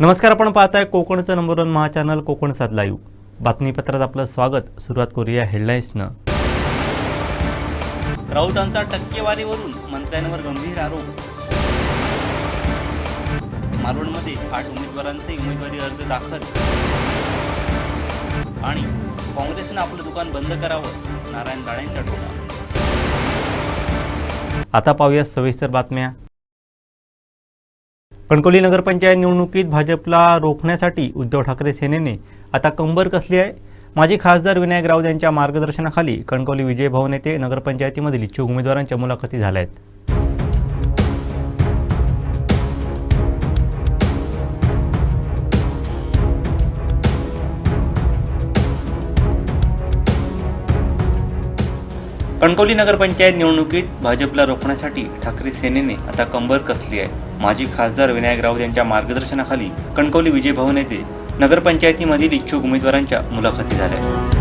नमस्कार आपण पाहताय कोकणचं नंबर वन महा चॅनल कोकण सात लाईव्ह बातमीपत्रात आपलं स्वागत. सुरुवात करूया हेडलाईन्सनं राऊतांचा टक्केवारीवरून मंत्र्यांवर गंभीर आरोप. मालवणमध्ये आठ उमेदवारांचे उमेदवारी अर्ज दाखल. आणि काँग्रेसनं आपलं दुकान बंद करावं नारायण राणेंचा टोला आता पाहूया सविस्तर बातम्या. कणकवली नगरपंचायत निवडणुकीत भाजपला रोखण्यासाठी उद्धव ठाकरे सेनेने आता कंबर कसली आहे? माजी खासदार विनायक राऊत यांच्या मार्गदर्शनाखाली कणकवली विजय भवन येथे नगरपंचायतीमधील इच्छुक उमेदवारांच्या मुलाखती झाल्या आहेत. कणकवली नगरपंचायत निवडणुकीत भाजपला रोखण्यासाठी ठाकरे सेनेने आता कंबर कसली आहे? माजी खासदार विनायक राऊत यांच्या मार्गदर्शनाखाली कणकवली विजय भवन येथे नगरपंचायतीमधील इच्छुक उमेदवारांच्या मुलाखती झाल्या.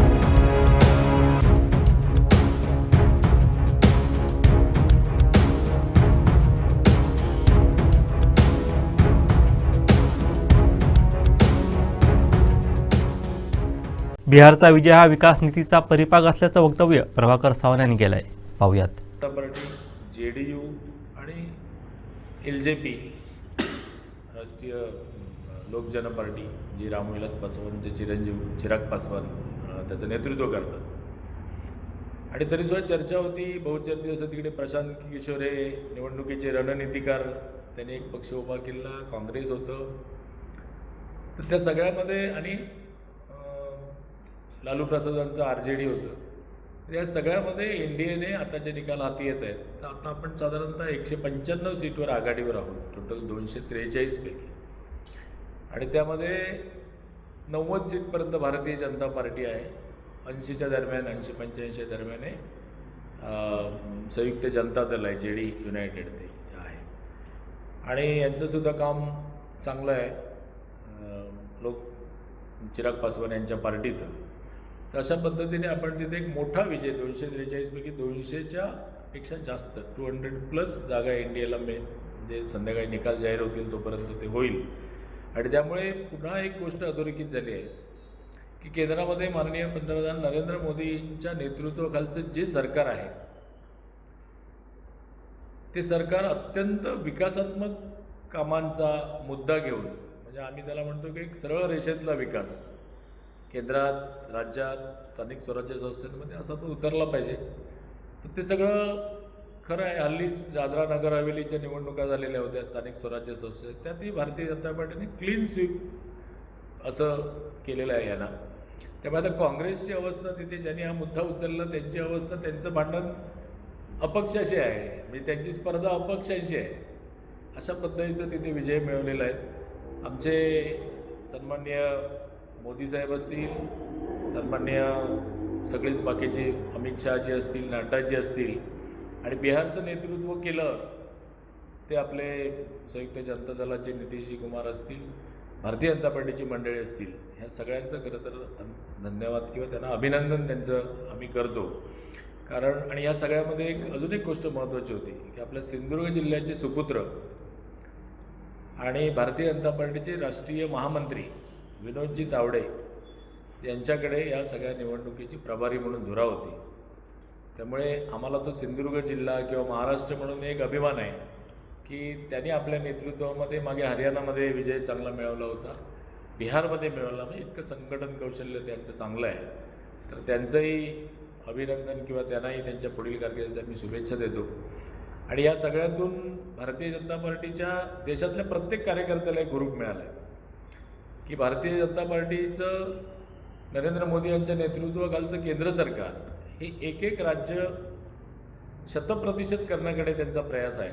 बिहारचा विजय हा विकास नीतीचा परिपाक असल्याचं वक्तव्य प्रभाकर सावंत यांनी केलं आहे पाहूयात. पार्टी जे डी यू आणि L J P Rashtriya Lokjan party जी रामविलास पासवानचे चिरंजीव चिराग पासवान त्याचं नेतृत्व करतात. आणि तरीसुद्धा चर्चा होती बहुचर्चित असं तिकडे प्रशांत किशोर हे निवडणुकीचे रणनीतिकार त्यांनी एक पक्ष उभा केला काँग्रेस होतं. तर त्या सगळ्यामध्ये आणि लालू प्रसादांचं आर जे डी होतं. तर या सगळ्यामध्ये एन डी एने आताचे निकाल हाती येत आहेत तर आता आपण साधारणतः एकशे पंच्याण्णव सीटवर आघाडीवर आहोत. टोटल दोनशे त्रेचाळीसपैकी आणि त्यामध्ये नव्वद सीटपर्यंत भारतीय जनता पार्टी आहे. ऐंशीच्या दरम्यान ऐंशी पंच्याऐंशी दरम्यान संयुक्त जनता दल आहे जे डी युनायटेड ते आहे. आणि यांचंसुद्धा काम चांगलं आहे. लोक चिराग पासवान यांच्या पार्टीचं. तर अशा पद्धतीने आपण तिथे एक मोठा विजय दोनशे त्रेचाळीसपैकी दोनशेच्या पेक्षा जास्त टू हंड्रेड प्लस जागा एन डी एला मे म्हणजे संध्याकाळी निकाल जाहीर होतील तोपर्यंत ते होईल. आणि त्यामुळे पुन्हा एक गोष्ट अधोरेखित झाली आहे की केंद्रामध्ये माननीय पंतप्रधान नरेंद्र मोदींच्या नेतृत्वाखालचं जे सरकार आहे ते सरकार अत्यंत विकासात्मक कामांचा मुद्दा घेऊन म्हणजे आम्ही त्याला म्हणतो की एक सरळ रेषेतला विकास. केंद्रात राज्यात स्थानिक स्वराज्य संस्थांमध्ये असा तो उतरला पाहिजे. तर ते सगळं खरं आहे. हल्लीच दादरा नगर हवेलीच्या निवडणुका झालेल्या होत्या स्थानिक स्वराज्य संस्थेत त्यातही भारतीय जनता पार्टीने क्लीन स्वीप असं केलेलं आहे यांना त्यामुळे आता काँग्रेसची अवस्था तिथे ज्यांनी हा मुद्दा उचलला त्यांची अवस्था त्यांचं भांडण अपक्षाशी आहे. म्हणजे त्यांची स्पर्धा अपक्षांशी आहे. अशा पद्धतीचं तिथे विजय मिळवलेला आहे. आमचे सन्माननीय मोदी साहेब असतील सन्मान्य सगळेच बाकीचे अमित शहाजी असतील नड्डाजी असतील आणि बिहारचं नेतृत्व केलं ते आपले संयुक्त जनता दलाचे नितीशजी कुमार असतील भारतीय जनता पार्टीची मंडळी असतील ह्या सगळ्यांचं खरं तर धन- धन्यवाद किंवा त्यांना अभिनंदन त्यांचं आम्ही करतो. कारण आणि या सगळ्यामध्ये एक अजून एक गोष्ट महत्त्वाची होती की आपल्या सिंधुदुर्ग जिल्ह्याचे सुपुत्र आणि भारतीय जनता पार्टीचे राष्ट्रीय महामंत्री विनोदजी तावडे यांच्याकडे या सगळ्या निवडणुकीची प्रभारी म्हणून धुरा होती. त्यामुळे आम्हाला तो सिंधुदुर्ग जिल्हा किंवा महाराष्ट्र म्हणून एक अभिमान आहे की त्यांनी आपल्या नेतृत्वामध्ये मागे हरियाणामध्ये विजय चांगला मिळवला होता. बिहारमध्ये मिळवला म्हणजे इतकं संघटन कौशल्य त्यांचं चांगलं आहे. तर त्यांचंही अभिनंदन किंवा त्यांनाही त्यांच्या पुढील कारकिर्दीसाठी मी शुभेच्छा देतो. आणि या सगळ्यातून भारतीय जनता पार्टीच्या देशातल्या प्रत्येक कार्यकर्त्याला एक ग्रुप मिळाला आहे की भारतीय जनता पार्टीचं नरेंद्र मोदी यांच्या नेतृत्वाखालचं केंद्र सरकार हे एक एक राज्य शतप्रतिशत करण्याकडे त्यांचा प्रयास आहे.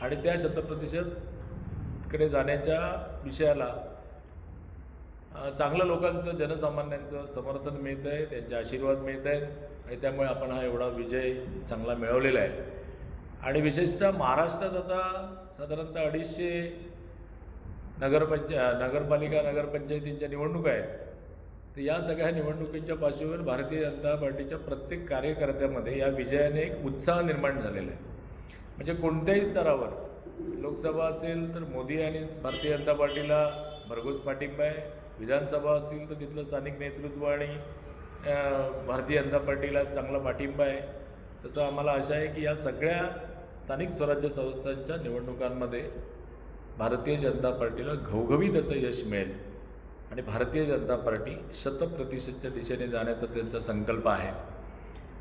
आणि त्या शतप्रतिशतकडे जाण्याच्या विषयाला चांगलं लोकांचं जनसामान्यांचं समर्थन मिळतं आहे त्यांचे आशीर्वाद मिळत आहेत आणि त्यामुळे आपण हा एवढा विजय चांगला मिळवलेला आहे. आणि विशेषतः महाराष्ट्रात आता साधारणतः अडीचशे नगरपंचा नगरपालिका नगरपंचायतींच्या निवडणुका आहेत. तर या सगळ्या निवडणुकींच्या पार्श्वभूमीवर भारतीय जनता पार्टीच्या प्रत्येक कार्यकर्त्यामध्ये या विजयाने एक उत्साह निर्माण झालेला आहे. म्हणजे कोणत्याही स्तरावर लोकसभा असेल तर मोदी आणि भारतीय जनता पार्टीला भरघोस पाठिंबा आहे. विधानसभा असेल तर तिथलं स्थानिक नेतृत्व आणि भारतीय जनता पार्टीला चांगला पाठिंबा आहे. तसं आम्हाला आशा आहे की या सगळ्या स्थानिक स्वराज्य संस्थांच्या निवडणुकांमध्ये भारतीय जनता पार्टीला घवघवीत असं यश मिळेल. आणि भारतीय जनता पार्टी शतप्रतिशतच्या दिशेने जाण्याचा त्यांचा संकल्प आहे.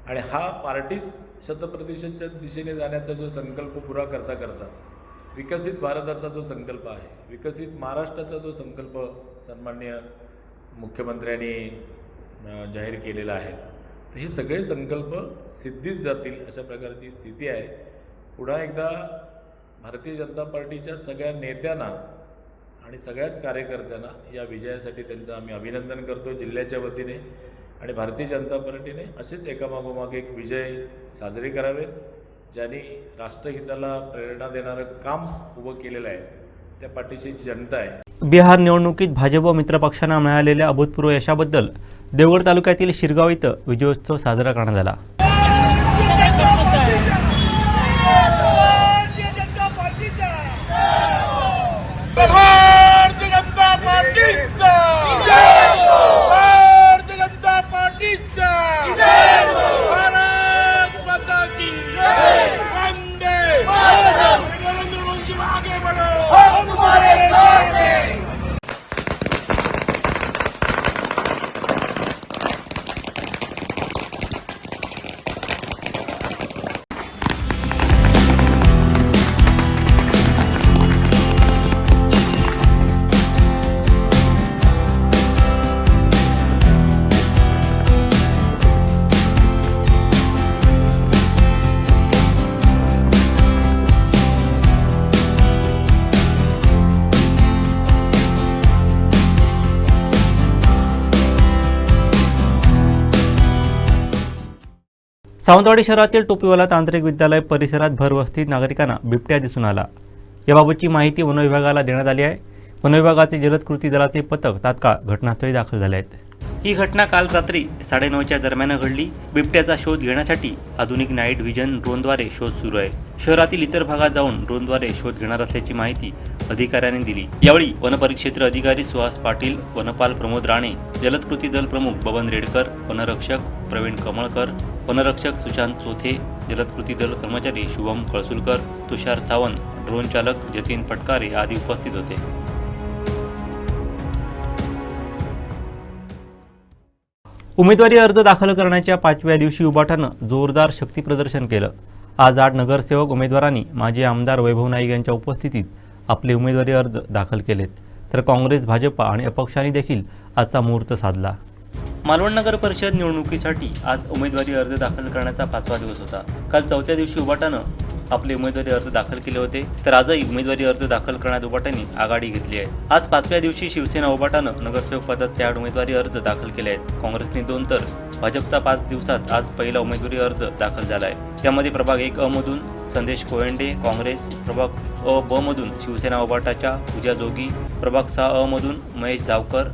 आणि हा पार्टीच शतप्रतिशतच्या दिशेने जाण्याचा जो संकल्प पुरा करता करता विकसित भारताचा जो संकल्प आहे विकसित महाराष्ट्राचा जो संकल्प सन्माननीय मुख्यमंत्र्यांनी जाहीर केलेला आहे तर हे सगळे संकल्प सिद्धीच जातील अशा प्रकारची स्थिती आहे. पुन्हा एकदा भारतीय जनता पार्टीच्या सगळ्या नेत्यांना आणि सगळ्याच कार्यकर्त्यांना या विजयासाठी त्यांचं आम्ही अभिनंदन करतो जिल्ह्याच्या वतीने आणि भारतीय जनता पार्टीने असेच एकामागोमाग एक विजय साजरे करावेत ज्यांनी राष्ट्रहिताला प्रेरणा देणारं काम उभं केलेलं आहे. त्या पाठीशी जनता आहे. बिहार निवडणुकीत भाजप व मित्रपक्षांना मिळालेल्या अभूतपूर्व यशाबद्दल देवगड तालुक्यातील शिरगाव इथं विजयोत्सव साजरा करण्यात आला भारतीय जनता पार्टीचा भारतीय सावंतवाडी शहरातील टोपीवाला तांत्रिक विद्यालय परिसरात भरवस्तीत नागरिकांना बिबट्या दिसून आला. याबाबतची माहिती वनविभागाला देण्यात आली आहे. वनविभागाचे जलद कृती दलाचे पथक तात्काळ घटनास्थळी दाखल झाले आहेत. ही घटना काल रात्री साडेनऊच्या दरम्यान घडली. बिबट्याचा शोध घेण्यासाठी आधुनिक नाईट व्हिजन ड्रोनद्वारे शोध सुरू आहे. शहरातील इतर भागात जाऊन ड्रोनद्वारे शोध घेणार असल्याची माहिती अधिकाऱ्यांनी दिली. यावेळी वनपरिक्षेत्र अधिकारी सुहास पाटील वनपाल प्रमोद राणे जलद कृती दल प्रमुख बबन रेडकर वनरक्षक प्रवीण कमळकर वनरक्षक सुशांत चोथे जलदकृती दल कर्मचारी शुभम कळसुलकर तुषार सावंत ड्रोन चालक जतीन पटकारे आदी उपस्थित होते. उमेदवारी अर्ज दाखल करण्याच्या पाचव्या दिवशी उबाटानं जोरदार शक्तीप्रदर्शन केलं. आज आठ नगरसेवक उमेदवारांनी माजी आमदार वैभव नाईक यांच्या उपस्थितीत आपले उमेदवारी अर्ज दाखल केलेत. तर काँग्रेस भाजपा आणि अपक्षांनी देखील आजचा मुहूर्त साधला. मालवण नगर परिषद निवडणुकीसाठी आज उमेदवारी अर्ज दाखल करण्याचा पाचवा दिवस होता. काल चौथ्या दिवशी उबाटानं आपले उमेदवारी अर्ज दाखल केले होते. तर आजही उमेदवारी अर्ज दाखल करण्यात उबाटाने आघाडी घेतली आहे. आज पाचव्या दिवशी शिवसेना उबाटानं नगरसेवक पदाचे आठ उमेदवारी अर्ज दाखल केले आहेत. काँग्रेसने दोन तर भाजपचा पाच दिवसात आज पहिला उमेदवारी अर्ज दाखल झाला आहे. त्यामध्ये प्रभाग एक अ मधून संदेश कोयंडे काँग्रेस प्रभाग अ ब मधून शिवसेना उबाटाच्या पूजा जोगी प्रभाग सहा अ मधून महेश जावकर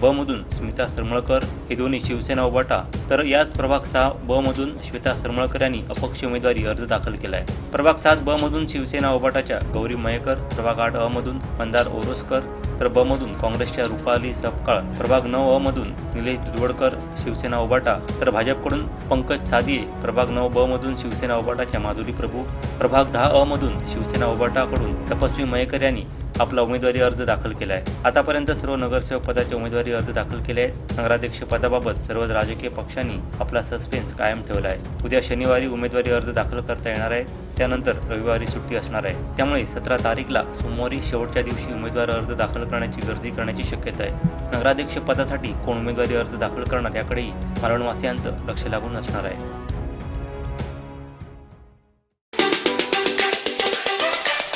ब मधून स्मिता सरमळकर हे दोन्ही शिवसेना उभाटा. तर याच प्रभाग सहा ब मधून श्वेता सरमळकर यांनी अपक्ष उमेदवारी अर्ज दाखल केला आहे प्रभाग सात ब मधून शिवसेना उभाटाच्या गौरी मयेकर प्रभाग आठ अ मधून मंदार ओरोसकर तर ब मधून काँग्रेसच्या रुपाली सपकाळ प्रभाग नऊ अ मधून निलेश दुधवडकर शिवसेना उभाटा तर भाजपकडून पंकज सादिये प्रभाग नऊ ब मधून शिवसेना उभाटाच्या माधुरी प्रभू प्रभाग दहा अ मधून शिवसेना उभाटाकडून तपस्वी मयेकर यांनी आपला उमेदवारी अर्ज दाखल केला आहे आतापर्यंत सर्व नगरसेवक पदाचे उमेदवारी अर्ज दाखल केले आहेत. नगराध्यक्ष पदाबाबत सर्वच राजकीय पक्षांनी आपला सस्पेन्स कायम ठेवला आहे. उद्या शनिवारी उमेदवारी अर्ज दाखल करता येणार आहे. त्यानंतर रविवारी सुट्टी असणार आहे. त्यामुळे सतरा तारीखला सोमवारी शेवटच्या दिवशी उमेदवार अर्ज दाखल करण्याची गर्दी करण्याची शक्यता आहे. नगराध्यक्ष पदासाठी कोण उमेदवारी अर्ज दाखल करणार याकडेही मालवणवासियांचं लक्ष लागून असणार आहे.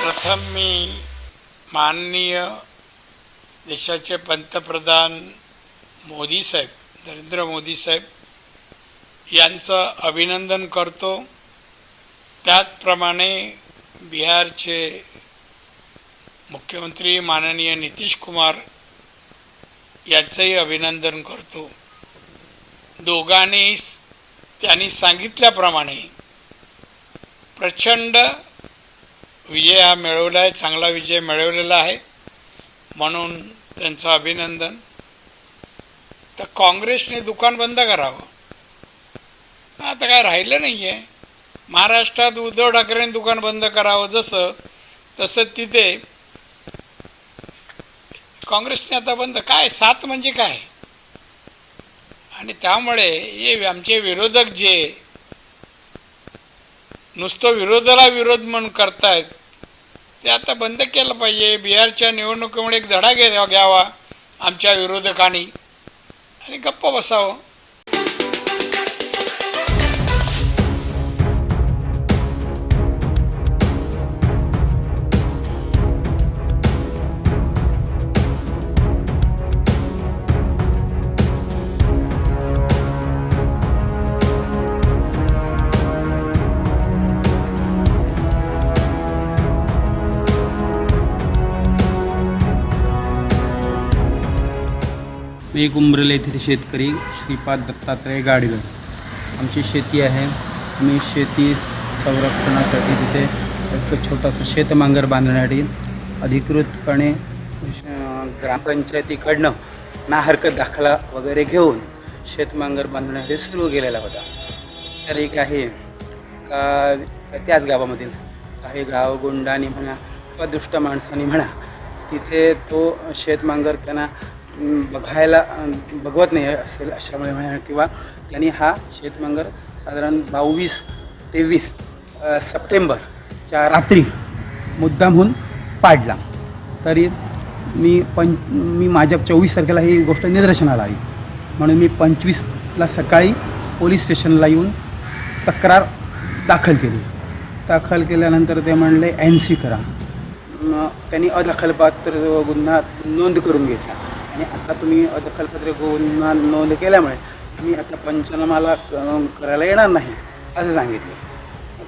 प्रथम मी माननीय देशाचे पंतप्रधान मोदी साहेब नरेंद्र मोदी साहेब यांचं अभिनंदन करतो. त्याचप्रमाणे बिहारचे मुख्यमंत्री माननीय नितीश कुमार यांचंही अभिनंदन करतो. दोघांनी त्यांनी सांगितल्याप्रमाणे प्रचंड विजय हा मिळवला आहे चांगला विजय मिळवलेला आहे. म्हणून त्यांचं अभिनंदन. तर काँग्रेसने दुकान बंद करावं. आता काय राहिलं नाही आहे महाराष्ट्रात उद्धव ठाकरेंनी दुकान बंद करावं जसं तसं तिथे काँग्रेसने आता बंद काय सात म्हणजे काय? आणि त्यामुळे हे आमचे विरोधक जे नुसतं विरोधाला विरोध म्हणून करतायत ते आता बंद केलं पाहिजे. बिहारच्या निवडणुकीमुळे एक धडा घ्या घ्यावा आमच्या विरोधकांनी. आणि गप्प बसावं. मी कुंब्रल येथील शेतकरी श्रीपाद दत्तात्रय गाडगर आमची शेती आहे. मी शेती संरक्षणासाठी तिथे एक छोटासा शेतमांगर बांधण्यासाठी अधिकृतपणे ग्रामपंचायतीकडनं ना हरकत दाखला वगैरे घेऊन शेतमांगर बांधण्यासाठी सुरू केलेला होता. तर एक आहे का त्याच गावामधील काही गावगुंडांनी म्हणा किंवा दुष्ट माणसांनी म्हणा तिथे तो शेतमांगर त्यांना बघायला बघवत नाही असेल अशामुळे म्हणा किंवा त्यांनी हा शेतमांगर साधारण बावीस तेवीस सप्टेंबरच्या रात्री मुद्दामहून पाडला. तरी मी पं मी माझ्या चोवीस तारखेला ही गोष्ट निदर्शनाला आली. म्हणून मी पंचवीसला सकाळी पोलीस स्टेशनला येऊन तक्रार दाखल केली. दाखल केल्यानंतर ते म्हणले एन सी करा. त्यांनी अदखलपात्र गुन्हा नोंद करून घेतला. आणि आता तुम्ही अदखलपात्र गुन्हा नोंद केल्यामुळे मी आता पंचनामाला करायला येणार नाही असं सांगितलं.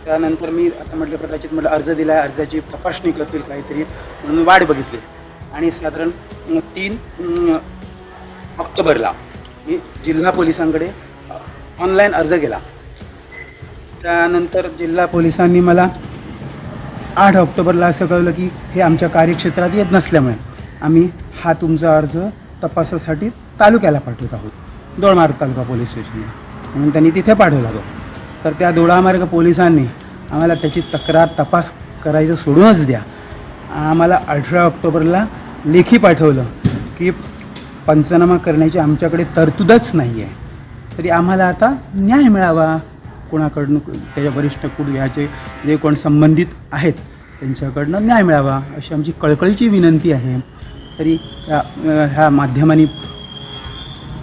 त्यानंतर मी आता म्हटलं कदाचित म्हटलं अर्ज दिला आहे अर्जाची तपासणी करतील काहीतरी म्हणून वाट बघितली. आणि साधारण तीन ऑक्टोबरला मी जिल्हा पोलिसांकडे ऑनलाईन अर्ज केला. त्यानंतर जिल्हा पोलिसांनी मला आठ ऑक्टोबरला असं कळलं की हे आमच्या कार्यक्षेत्रात येत नसल्यामुळे आम्ही हा तुमचा अर्ज तपासासाठी तालुक्याला पाठवत आहोत. दोळमार्ग तालुका पोलीस स्टेशनला. म्हणून त्यांनी तिथे पाठवला तो. तर त्या दोडामार्ग पोलिसांनी आम्हाला त्याची तक्रार तपास करायचं सोडूनच द्या. आम्हाला अठरा ऑक्टोबरला लेखी पाठवलं की पंचनामा करण्याची आमच्याकडे तरतूदच नाही आहे तरी आम्हाला आता न्याय मिळावा. कोणाकडनं त्याच्या वरिष्ठ कुटुंबाचे जे कोण संबंधित आहेत त्यांच्याकडनं न्याय मिळावा अशी आमची कळकळीची विनंती आहे. तरी ह्या माध्यमांनी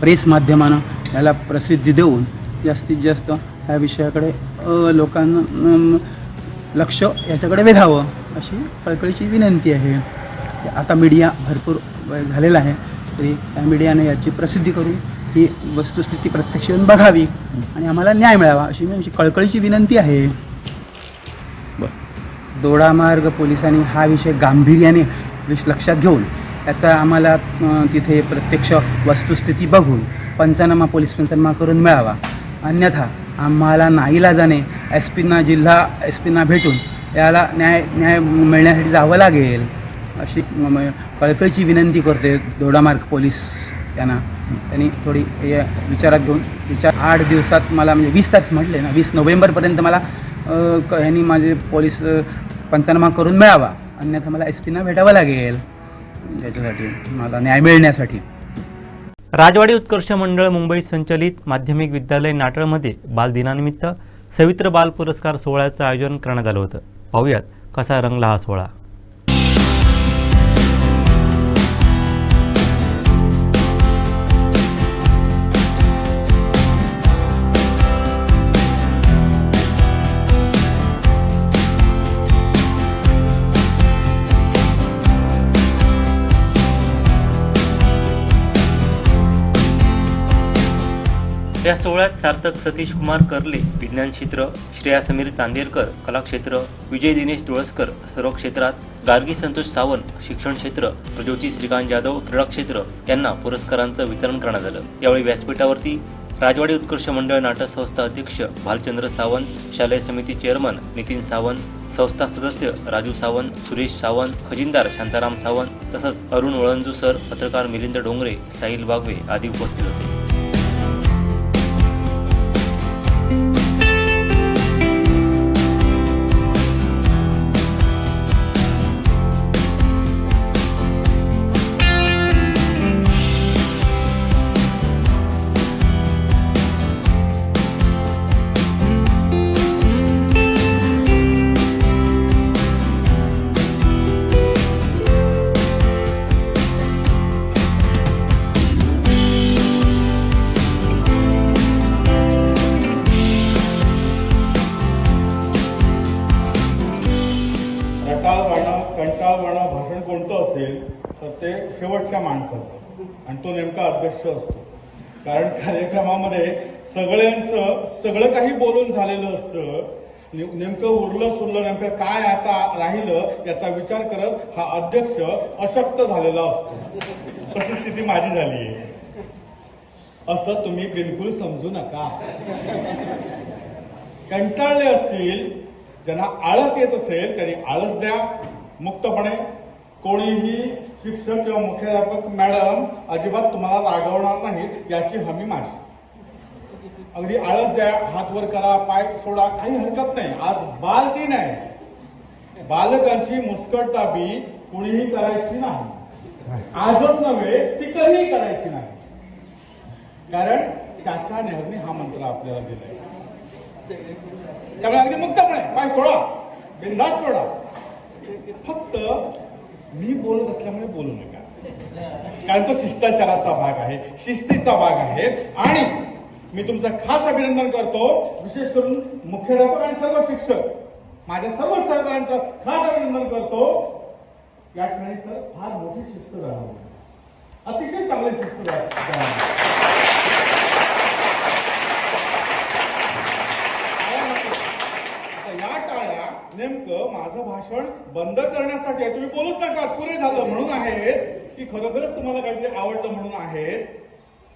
प्रेस माध्यमानं याला प्रसिद्धी देऊन जास्तीत जास्त ह्या विषयाकडे लोकांना लक्ष याच्याकडे वेधावं अशी कळकळीची विनंती आहे. आता मीडिया भरपूर झालेला आहे तरी त्या मीडियाने याची प्रसिद्धी करून ही वस्तुस्थिती प्रत्यक्ष येऊन बघावी आणि आम्हाला न्याय मिळावा अशी मी आमची कळकळीची विनंती आहे. दोडामार्ग पोलिसांनी हा विषय गांभीर्याने विश लक्षात घेऊन याचा आम्हाला तिथे प्रत्यक्ष वस्तुस्थिती बघून पंचनामा पोलीस पंचनामा करून मिळावा. अन्यथा आम्हाला नाईलाजाने एस पींना जिल्हा एस पींना भेटून याला न्याय न्याय मिळण्यासाठी जावं लागेल अशी कळकळीची विनंती करते दोडामार्ग पोलीस यांना. त्यांनी थोडी विचारात घेऊन विचार आठ दिवसात मला म्हणजे वीस तारीख म्हटले ना वीस नोव्हेंबरपर्यंत मला क- ह्यांनी माझे पोलीस पंचनामा करून मिळावा. अन्यथा मला एस पीना भेटावं लागेल. त्याच्यासाठी मला न्याय मिळण्यासाठी. राजवाडी उत्कर्ष मंडळ मुंबई संचलित माध्यमिक विद्यालय नाटळमध्ये बालदिनानिमित्त सवित्र बाल पुरस्कार सोहळ्याचं आयोजन करण्यात आलं होतं. पाहूयात कसा रंगला हा सोहळा. या सोहळ्यात सार्थक सतीश कुमार कर्ले विज्ञान क्षेत्र श्रेया समीर चांदेरकर कलाक्षेत्र विजय दिनेश तुळसकर सर्व क्षेत्रात गार्गी संतोष सावंत शिक्षण क्षेत्र प्रज्योती श्रीकांत जाधव क्रीडा क्षेत्र यांना पुरस्कारांचं वितरण करण्यात आलं. यावेळी व्यासपीठावरती राजवाडी उत्कर्ष मंडळ नाटक संस्था अध्यक्ष भालचंद्र सावंत शालेय समिती चेअरमन नितीन सावंत संस्था सदस्य राजू सावंत सुरेश सावंत खजिनदार शांताराम सावंत तसंच अरुण वळंजू सर पत्रकार मिलिंद डोंगरे साहिल बागवे आदी उपस्थित होते. कार्यक्रमामध्ये सगळ्यांचं सगळं काही बोलून झालेलं असतं. नेमकं उरलं सुरलं नेमकं काय आता राहिलं याचा विचार करत हा अध्यक्ष अशक्त झालेला असतो. तशी स्थिती माझी झाली आहे असं तुम्ही बिलकुल समजू नका. कंटाळले असतील ज्यांना आळस येत असेल त्यांनी आळस द्या. मुक्तपणे कोणीही शिक्षक किंवा मुख्याध्यापक मॅडम अजिबात तुम्हाला रागवणार नाहीत याची हमी माझी. अगदी आळस द्या हात वर करा पाय सोडा काही हरकत नाही. आज बाल दिन आहे. बालकांची मुस्कटताबी कुणीही करायची नाही. आजच नव्हे ती कधीही करायची नाही. कारण चाचा नेहमी हा मंत्र आपल्याला दिलाय. त्यामुळे अगदी मुक्तपणे. पाय सोडा. बिंदास सोडा. फक्त मी बोलत असल्यामुळे बोलू नका. कारण तो शिष्टाचाराचा भाग आहे शिस्तीचा भाग आहे. आणि मी तुमचं खास अभिनंदन करतो विशेष करून मुख्याध्यापक आणि सर्व शिक्षक. माझ्या सर्व सहकाऱ्यांचं खास अभिनंदन करतो. या ठिकाणी सर फार मोठी शिस्त जाणवली. अतिशय चांगली शिस्त जाणवली आता या टाळ्या नेमकं माझं भाषण बंद करण्यासाठी आहे. तुम्ही बोलूच नका. पुरे झालं. म्हणून आहेत की खरोखरच तुम्हाला काहीतरी आवडलं म्हणून आहेत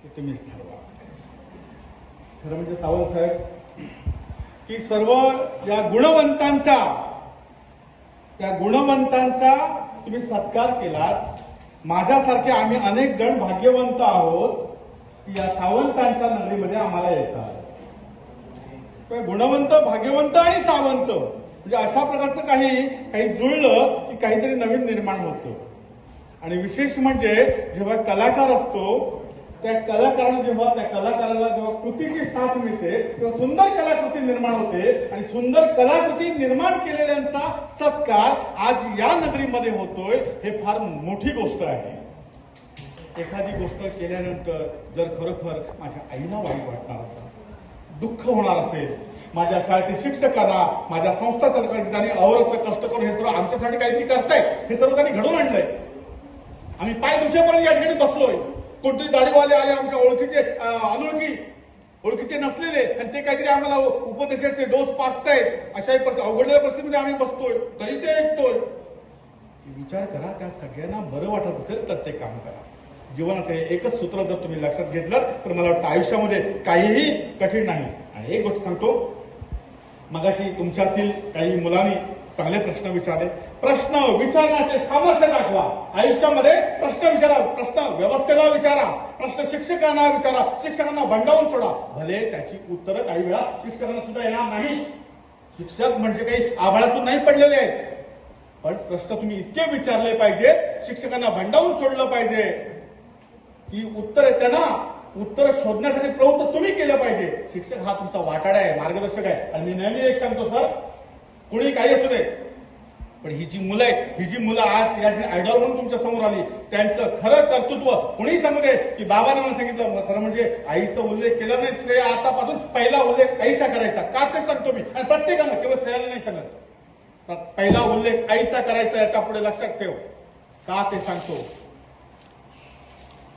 ते तुम्हीच ठरवा. खरं म्हणजे सावंत साहेब की सर्व या गुणवंतांचा त्या गुणवंतांचा तुम्ही सत्कार केलात. माझ्यासारखे आम्ही अनेक जण भाग्यवंत आहोत की या सावंतांच्या नगरीमध्ये आम्हाला येतात. गुणवंत भाग्यवंत आणि सावंत. म्हणजे अशा प्रकारचं काही काही जुळलं की काहीतरी नवीन निर्माण होतं. आणि विशेष म्हणजे जेव्हा कलाकार असतो त्या कलाकाराला जेव्हा त्या कलाकाराला जेव्हा कृतीची साथ मिळते तेव्हा सुंदर कलाकृती निर्माण होते आणि सुंदर कलाकृती निर्माण केलेल्यांचा सत्कार आज या नगरीमध्ये होतोय हे फार मोठी गोष्ट आहे. एखादी गोष्ट केल्यानंतर जर खरोखर माझ्या आईला वाईट वाटणार असेल दुःख होणार असेल माझ्या शाळेतील शिक्षकांना माझ्या संस्था चालकांनी अवरत्र अहोरात्र कष्ट करून हे सर्व आमच्यासाठी काहीतरी करताय. हे सर्व त्यांनी घडवून आणलंय. आम्ही पाय दुखेपर्यंत या ठिकाणी बसलोय. कोणतरी दाढीवाले आले आमच्या ओळखीचे अनोळखी ओळखीचे नसलेले आणि ते काहीतरी आम्हाला उपदेशाचे डोस पाचतायत अशा एक अवघडलेल्या परिस्थितीमध्ये आम्ही बसतोय. तरी ते ऐकतोय विचार करा त्या सगळ्यांना बरं वाटत असेल तर ते काम करा. जीवनाचं हे एकच सूत्र जर तुम्ही लक्षात घेतलं तर मला वाटतं आयुष्यामध्ये काहीही कठीण नाही. आणि एक गोष्ट सांगतो मगाशी तुमच्यातील काही मुलांनी चांगले प्रश्न विचारले. प्रश्न विचारण्याचे सामर्थ्य दाखवा. आयुष्यामध्ये प्रश्न विचारा प्रश्न व्यवस्थेला विचारा प्रश्न शिक्षकांना विचारा शिक्षकांना भंडावून सोडा. भले त्याची उत्तरं काही वेळा शिक्षकांना सुद्धा येणार नाही शिक्षक म्हणजे काही आभाळातून नाही पडलेले. आहेत पण प्रश्न तुम्ही इतके विचारले पाहिजेत शिक्षकांना भंडावून सोडलं पाहिजे. की उत्तर येते त्यांना उत्तर शोधण्यासाठी प्रवृत्त तुम्ही केलं पाहिजे. शिक्षक हा तुमचा वाटाडा आहे मार्गदर्शक आहे. आणि मी नेहमी एक सांगतो सर कुणी काही असू दे पण ही जी मुलं आहेत ही जी मुलं आज या ठिकाणी आयडॉल म्हणून तुमच्यासमोर आली त्यांचं खरं कर्तृत्व कुणीही सांगू दे की बाबांना मला सांगितलं खरं म्हणजे आईचा उल्लेख केला नाही श्रेय आतापासून पहिला उल्लेख आईचा करायचा. का ते सांगतो मी? आणि प्रत्येकानं केवळ श्रेयाला नाही सांगत. पहिला उल्लेख आईचा करायचा याच्यापुढे लक्षात ठेव. का ते सांगतो?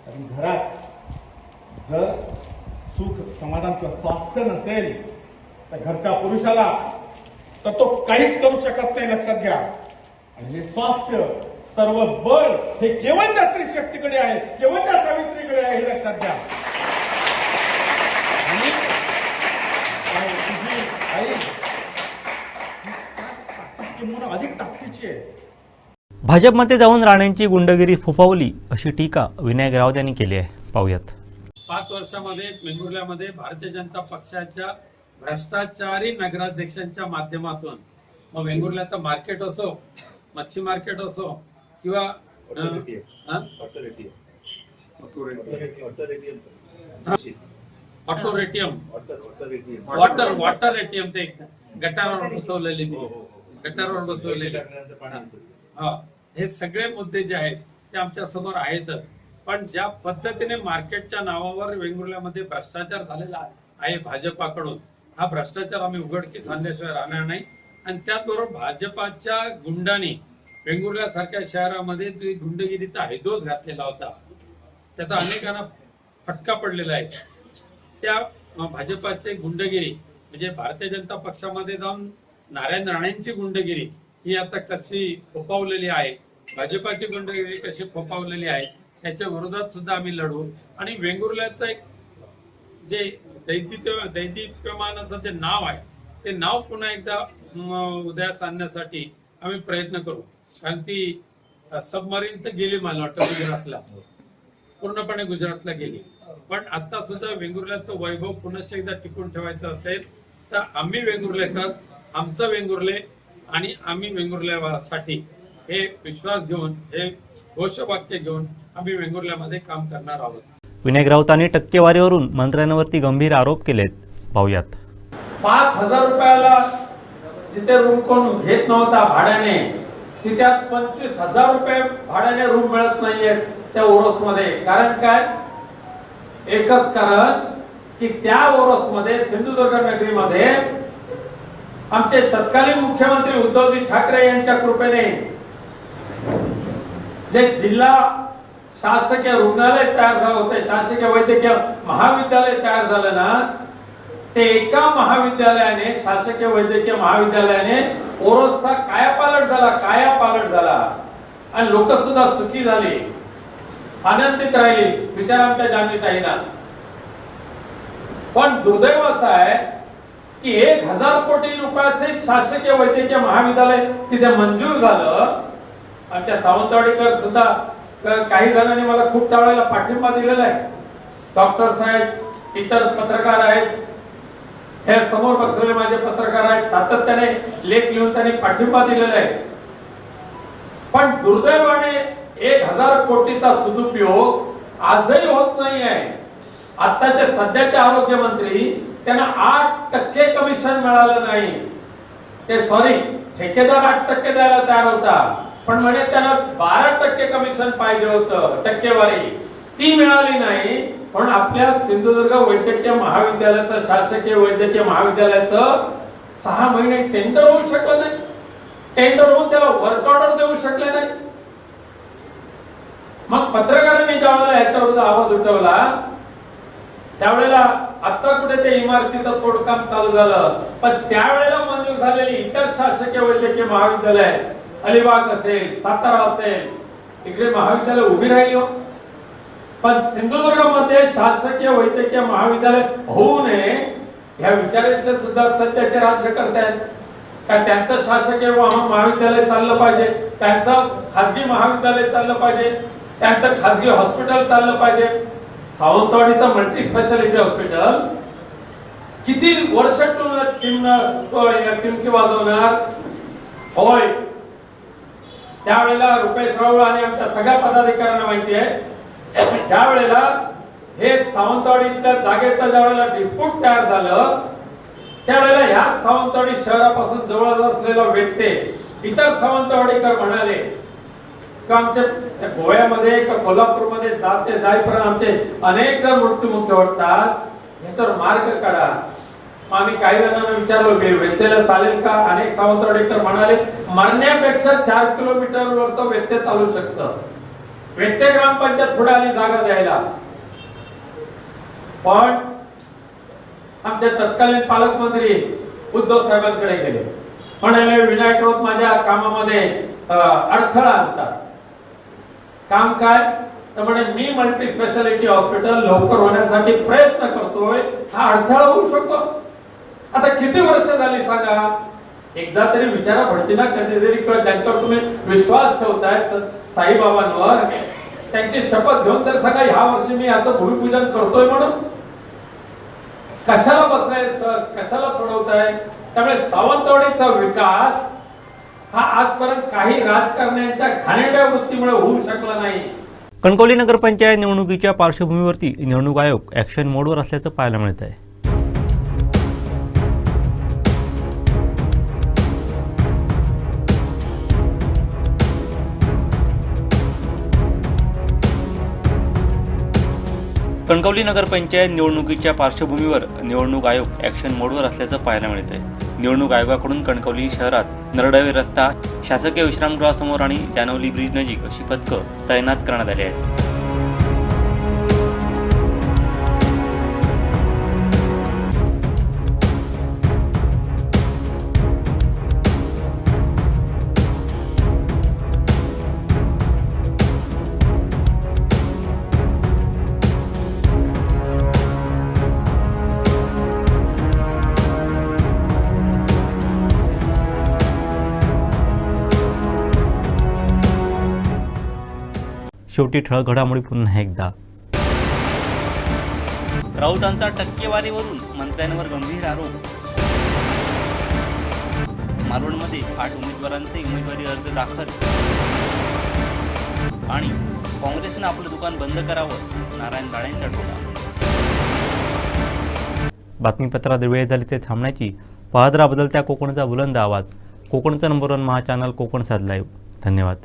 कारण घरात जर सुख समाधान किंवा स्वास्थ्य नसेल तर घरच्या पुरुषाला तर तो काहीच करू शकत नाही लक्षात घ्या. आणि हे स्वास्थ्य सर्व बळ हे केवळ त्या स्त्री शक्तीकडे आहे केवळ त्या सावित्रीकडे आहे हे लक्षात घ्या. आणि तुझी आई ही अधिक ताकदीची आहे भाजपमध्ये जाऊन राणेंची गुंडगिरी फुफावली अशी टीका विनायक राऊत यांनी केली आहे. पाहूयात. पाच वर्षामध्ये वेंगुर्ल्यामध्ये भारतीय जनता पक्षाच्या भ्रष्टाचारी नगराध्यक्षांच्या माध्यमातून मग वेंगुर्ल्याचं मार्केट असो मच्छी मार्केट असो किंवा अं, हं? ऑटो रेटियम वॉटर वॉटर एटीएम ते गटारावर बसवलेली ती. गटारावर बसवलेली. हा. हे सगळे मुद्दे जे आहेत ते आमच्यासमोर आहेतच. पण ज्या पद्धतीने मार्केटच्या नावावर वेंगुर्ल्यामध्ये भ्रष्टाचार झालेला आहे भाजपाकडून हा भ्रष्टाचार आम्ही उघडकीस आणल्याशिवाय राहणार नाही. आणि त्याचबरोबर भाजपाच्या गुंडांनी वेंगुर्ल्यासारख्या शहरामध्ये जी गुंडगिरीचा हैदोस घातलेला होता त्याचा अनेकांना फटका पडलेला आहे. त्या भाजपाचे गुंडगिरी म्हणजे भारतीय जनता पक्षामध्ये जाऊन नारायण राणेंची गुंडगिरी ही आता कशी फोपावलेली आहे भाजपाची गुंडगिरी कशी फोपावलेली आहे त्याच्या विरोधात सुद्धा आम्ही लढू. आणि वेंगुर्ल्याचं एक जे दैदिप्य दैदिप्यमानाचं जे नाव आहे ते नाव पुन्हा एकदा उदयास आणण्यासाठी आम्ही प्रयत्न करू. कारण ती सबमरीन तर गेली मला वाटतं गुजरातला. पूर्णपणे गुजरातला गेली. पण आता सुद्धा वेंगुर्ल्याचं वैभव पुन्हा एकदा टिकून ठेवायचं असेल तर आम्ही वेंगुर्लेकर आमचं वेंगुर्ले आणि आम्ही वेंगुर्ल्यासाठी हे विश्वास घेऊन हे घोषवाक्य घेऊन आम्ही वेंगुर्ल्यामध्ये काम करणार आहोत. विनायक राऊतांनी टक्केवारीवरून मंत्र्यांवरती गंभीर आरोप केलेत. पाहूयात. पाच हजार रुपयाला जिथे रूम कोण घेत नव्हता भाड्याने तिथे पंचवीस हजार रुपये भाड्याने रूम मिळत नाहीये त्या ओरोस मध्ये कारण काय? एकच कारण की त्या ओरोस मध्ये सिंधुदुर्ग नगरीमध्ये आमचे तत्कालीन मुख्यमंत्री उद्धवजी ठाकरे यांच्या कृपेने जे जिल्हा शासकीय रुग्णालय तयार झालं होतं. शासकीय वैद्यकीय महाविद्यालय तयार झालं ना ते एका महाविद्यालयाने शासकीय वैद्यकीय महाविद्यालयाने ओरोसचा कायापालट झाला कायापालट झाला. आणि लोक सुद्धा सुखी झाली. आनंदित राहिली विचार आमच्या जाणीत आहे ना पण दुर्दैव असं आहे की एक हजार कोटी रुपयाचे शासकीय वैद्यकीय महाविद्यालय तिथे मंजूर झालं. आमच्या सावंतवाडीकर सुद्धा तर काही जणांनी मला खूप त्यावेळेला पाठिंबा दिलेला आहे. डॉक्टर साहेब इतर पत्रकार आहेत. हे समोर बसलेले माझे पत्रकार आहेत. सातत्याने लेख लिहून त्यांनी पाठिंबा दिलेला आहे. पण दुर्दैवाने एक हजार कोटीचा सदुपयोग आजही होत नाही आहे. आताचे सध्याचे आरोग्य मंत्री त्यांना आठ टक्के कमिशन मिळालं नाही. ते सॉरी ठेकेदार आठ टक्के द्यायला तयार होता. पण म्हणे त्यांना बारा टक्के कमिशन पाहिजे होतं टक्केवारी. ती मिळाली नाही पण आपल्या सिंधुदुर्ग वैद्यकीय महाविद्यालयाचं शासकीय वैद्यकीय महाविद्यालयाचं सहा महिने टेंडर होऊ शकलं नाही. टेंडर होऊन त्याला वर्क ऑर्डर देऊ शकले नाही. मग पत्रकारांनी ज्या वेळेला याच्यावर आवाज उठवला त्यावेळेला आता कुठे ते इमारतीचं तोडकाम चालू झालं. पण त्यावेळेला मंजूर झालेली इतर शासकीय वैद्यकीय महाविद्यालय अलिबाग असेल सातारा असेल इकडे महाविद्यालय उभी राहिली हो. पण सिंधुदुर्गमध्ये शासकीय वैद्यकीय महाविद्यालय होऊ नये ह्या विचारांचे सुद्धा सध्याचे राज्य करतायत. का त्यांचं शासकीय महाविद्यालय चाललं पाहिजे त्यांचं खासगी महाविद्यालय चाललं पाहिजे त्यांचं खासगी हॉस्पिटल चाललं पाहिजे. सावंतवाडीचं मल्टी स्पेशालिटी हॉस्पिटल किती वर्ष टीम टिमकी वाजवणार होय. त्यावेळेला रुपेश राऊळ आणि आमच्या सगळ्या पदाधिकाऱ्यांना माहिती आहे. ज्यावेळेला हे सावंतवाडीतल्या जागेचं ज्यावेळेला डिस्प्यूट तयार झालं त्यावेळेला ह्या सावंतवाडी शहरापासून जवळ असलेला व्यक्ती इतर सावंतवाडीकर म्हणाले का आमच्या गोव्यामध्ये का कोल्हापूरमध्ये जाते जाईपर्यंत आमचे अनेक जण मृत्युमुखी वाटतात याच्यावर मार्ग काढा. आम्ही काही जणांना विचारलो की व्यत्येला चालेल का? अनेक सावंतवाडीकर म्हणाले मरण्यापेक्षा चार किलोमीटर वरच व्यत्यय चालू शकतं. व्यत्यय ग्रामपंचायत पुढे आली जागा द्यायला. पण आमचे तत्कालीन पालकमंत्री उद्धव साहेबांकडे गेले. म्हणाले विनायक राऊत माझ्या कामामध्ये अडथळा आणतात. काम काय? तर म्हणे मी मल्टी स्पेशालिटी हॉस्पिटल लवकर होण्यासाठी प्रयत्न करतोय. हा अडथळा होऊ शकतो. आता किती वर्ष झाली सांगा? एकदा तरी विचारा पडची ना कधीतरी ज्यांच्यावर तुम्ही विश्वास ठेवताय साईबाबांवर त्यांची शपथ घेऊन तर सांगा ह्या वर्षी मी आता भूमिपूजन करतोय म्हणून. कशाला बसलायचं कशाला सोडवताय? त्यामुळे सावंतवाडीचा विकास हा आजपर्यंत काही राजकारण्यांच्या घाणेरड्या वृत्तीमुळे होऊ शकला नाही. कणकवली नगरपंचायत निवडणुकीच्या पार्श्वभूमीवरती निवडणूक आयोग ॲक्शन मोडवर असल्याचं पाहायला मिळत आहे कणकवली नगरपंचायत निवडणुकीच्या पार्श्वभूमीवर निवडणूक आयोग ॲक्शन मोडवर असल्याचं पाहायला मिळत आहे निवडणूक आयोगाकडून कणकवली शहरात नरडवे रस्ता शासकीय विश्रामगृहासमोर आणि जानवली ब्रिज नजीक अशी पथकं तैनात करण्यात आली आहेत. शेवटी ठळक घडामोडी पुन्हा एकदा. राऊतांचा टक्केवारीवरून मंत्र्यांवर गंभीर आरोप. मालवणमध्ये आठ उमेदवारांचे उमेदवारी अर्ज दाखल. आणि काँग्रेसनं आपलं दुकान बंद करावं नारायण राणेंचा टोला बातमीपत्रात वेळ झाली ते थांबण्याची. बदलत्या कोकणचा बुलंद आवाज. कोकणचा नंबर वन महा चॅनल कोकण साध लाईव्ह धन्यवाद.